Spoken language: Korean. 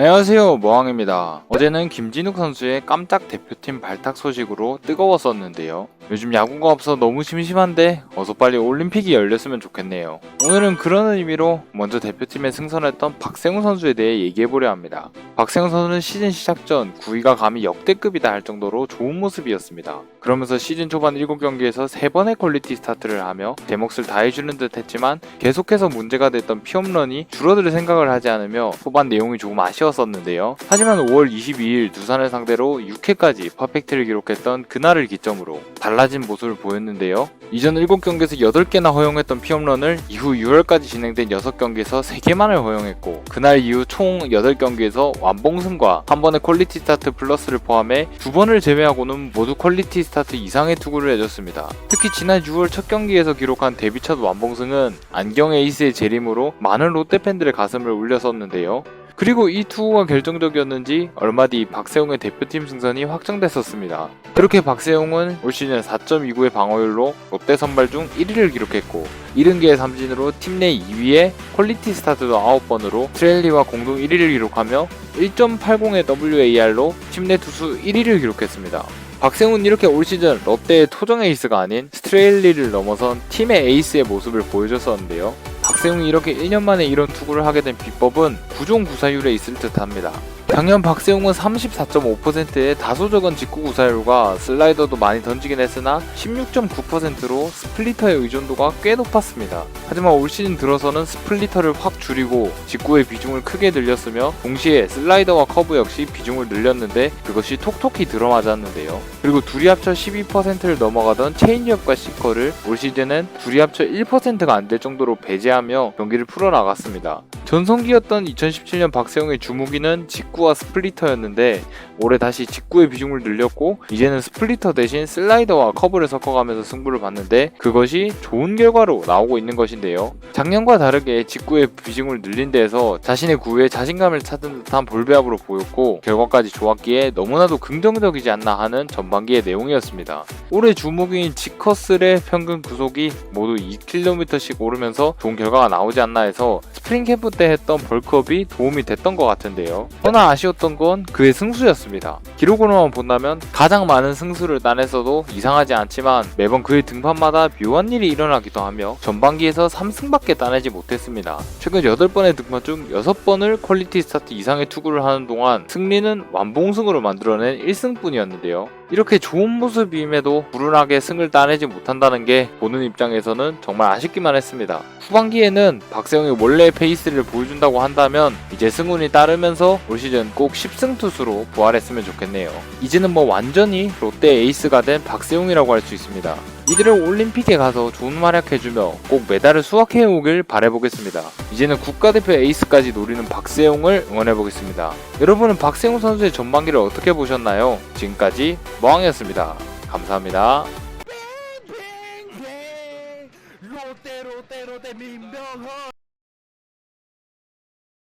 안녕하세요 모항입니다. 어제는 김진욱 선수의 깜짝 대표팀 발탁 소식으로 뜨거웠었는데요. 요즘 야구가 없어 너무 심심한데 어서 빨리 올림픽이 열렸으면 좋겠네요. 오늘은 그런 의미로 먼저 대표팀에 승선했던 박세웅 선수에 대해 얘기해보려 합니다. 박세웅 선수는 시즌 시작 전 9위가 감히 역대급이다 할 정도로 좋은 모습이었습니다. 그러면서 시즌 초반 7경기에서 3번의 퀄리티 스타트를 하며 제 몫을 다해주는 듯 했지만 계속해서 문제가 됐던 피홈런이 줄어들 생각을 하지 않으며 후반 내용이 조금 아쉬웠었 는데요. 하지만 5월 22일 두산을 상대로 6회까지 퍼펙트를 기록했던 그날을 기점으로 달라진 모습을 보였는데요. 이전 7경기에서 8개나 허용했던 피홈런을 이후 6월까지 진행된 6경기에서 3개만을 허용했고 그날 이후 총 8경기에서 완봉승과 한 번의 퀄리티 스타트 플러스를 포함해 두 번을 제외하고는 모두 퀄리티 스타트 이상의 투구를 해줬습니다. 특히 지난 6월 첫 경기에서 기록한 데뷔 첫 완봉승은 안경 에이스의 재림으로 많은 롯데 팬들의 가슴을 울렸었는데요. 그리고 이 투구가 결정적이었는지 얼마 뒤 박세웅의 대표팀 승선이 확정됐었습니다. 그렇게 박세웅은 올 시즌 4.29의 방어율로 롯데 선발 중 1위를 기록했고 70개의 삼진으로 팀 내 2위에 퀄리티 스타트도 9번으로 트레일리와 공동 1위를 기록하며 1.80의 WAR로 팀 내 투수 1위를 기록했습니다. 박세웅은 이렇게 올 시즌 롯데의 토종 에이스가 아닌 스트레일리를 넘어선 팀의 에이스의 모습을 보여줬었는데요. 박세웅이 이렇게 1년 만에 이런 투구를 하게 된 비법은 구종 구사율에 있을 듯 합니다. 작년 박세웅은 34.5%의 다소 적은 직구 구사율과 슬라이더도 많이 던지긴 했으나 16.9%로 스플리터의 의존도가 꽤 높았습니다. 하지만 올 시즌 들어서는 스플리터를 확 줄이고 직구의 비중을 크게 늘렸으며 동시에 슬라이더와 커브 역시 비중을 늘렸는데 그것이 톡톡히 들어맞았는데요. 그리고 둘이 합쳐 12%를 넘어가던 체인지업과 시커를 올 시즌은 둘이 합쳐 1%가 안 될 정도로 배제하며 경기를 풀어나갔습니다. 전성기였던 2017년 박세웅의 주무기는 직구와 스플리터였는데 올해 다시 직구의 비중을 늘렸고 이제는 스플리터 대신 슬라이더와 커브를 섞어가면서 승부를 봤는데 그것이 좋은 결과로 나오고 있는 것인데요. 작년과 다르게 직구의 비중을 늘린 데에서 자신의 구에 자신감을 찾은 듯한 볼배합으로 보였고 결과까지 좋았기에 너무나도 긍정적이지 않나 하는 전반기의 내용이었습니다. 올해 주목인 지커슬의 평균 구속이 모두 2km씩 오르면서 좋은 결과가 나오지 않나 해서 스프링 캠프 때 했던 벌크업이 도움이 됐던 것 같은데요. 허나 아쉬웠던 건 그의 승수였습니다. 기록으로만 본다면 가장 많은 승수를 따냈어도 이상하지 않지만 매번 그의 등판마다 묘한 일이 일어나기도 하며 전반기에서 3승밖에 따내지 못했습니다. 최근 8번의 등판 중 6번을 퀄리티 스타트 이상의 투구를 하는 동안 승리는 완봉승으로 만들어낸 1승뿐이었는데요. 이렇게 좋은 모습임에도 불운하게 승을 따내지 못한다는 게 보는 입장에서는 정말 아쉽기만 했습니다. 후반기에는 박세영이 원래의 페이스를 보여준다고 한다면 이제 승운이 따르면서 올 시즌 꼭 10승 투수로 부활했으면 좋겠네요. 이제는 뭐 완전히 롯데 에이스가 된 박세용이라고 할 수 있습니다. 이들을 올림픽에 가서 좋은 활약해주며 꼭 메달을 수확해 오길 바래보겠습니다. 이제는 국가대표 에이스까지 노리는 박세용을 응원해보겠습니다. 여러분은 박세용 선수의 전반기를 어떻게 보셨나요? 지금까지 머항이었습니다. 감사합니다. 롯데 롯데 롯데 민병헌